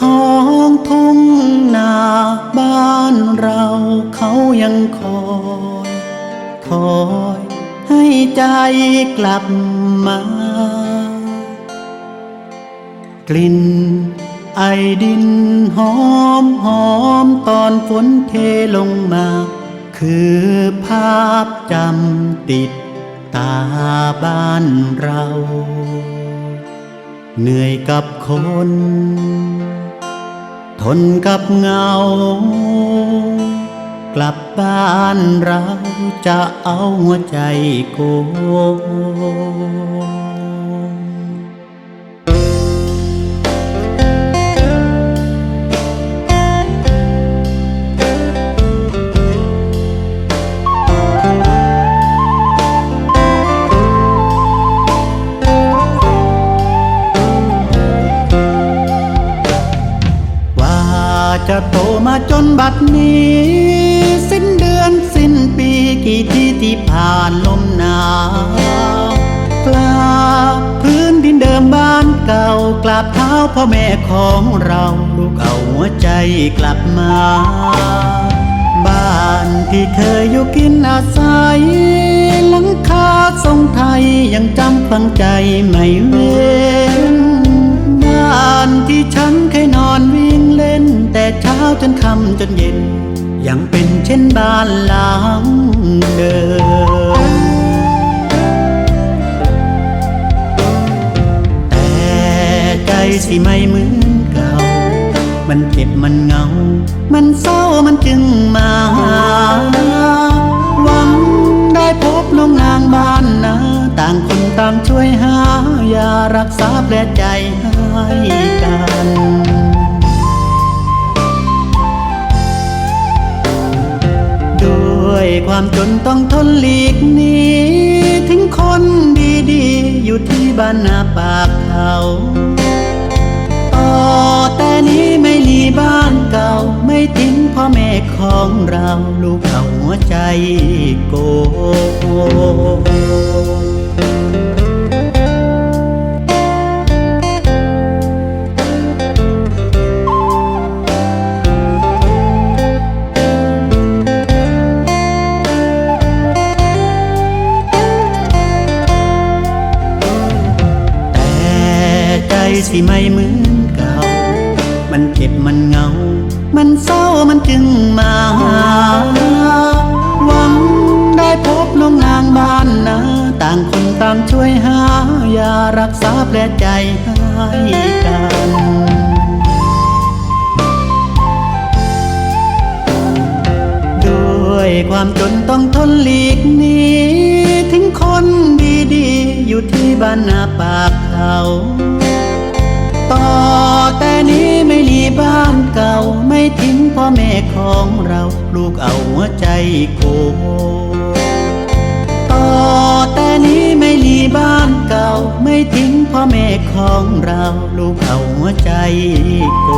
ท้องทุ่งนาบ้านเราเขายังคอยคอยให้ใจกลับมา กลิ่นไอดินหอมหอมตอนฝนเทลงมา คือภาพจำติดตาบ้านเรา เหนื่อยกับคน ทนกับเงา กลับบ้านเราจะเอาหัวใจโก จะโตมาจนบัดนี้ สิ้นเดือนสิ้นปีกี่ที่ที่ผ่านลมหนาวกราบพื้นดินเดิมบ้านเก่ากราบเท้าพ่อแม่ของเราลูกเอาหัวใจกลับมา บ้านที่เคยอยู่กินอาศัยหลังคาทรงไทยยังจำฝังใจไม่เว้ จนค่ำจนเย็น ยังเป็นเช่นบ้านหลังเดิม แต่ใจสิไม่เหมือนเก่า มันเจ็บมันเหงา มันเศร้ามันจึงมาหาหวังได้พบน้องนางบ้านนาต่างคนต่างช่วยหายารักษาแผลใจให้กัน ความจนต้องทนหลีกหนีถึงคนดีๆ อยู่ที่บ้านนาปากเขาต่อแต่นี้ไม่ลีบ้านเก่า ไม่ทิ้งพ่อแม่ของเรา ลูกเอาหัวใจโก สิไม่เหมือนเก่า มันเจ็บมันเหงา มันเศร้ามันจึงมาหาหวังได้พบน้องนางบ้านนาต่างคนต่างช่วยหายารักษาแผลใจให้กันด้วยความจนต้องทนหลีกหนีถึงคนดีๆ อยู่ที่บ้านนาปากเขา ต่อ แต่นี้ไม่มีบ้านเก่า ไม่ทิ้งพ่อแม่ของเรา ลูกเอาหัวใจโกต่อแต่นี้ไม่มีบ้านเก่า ไม่ทิ้งพ่อแม่ของเรา ลูกเอาหัวใจโก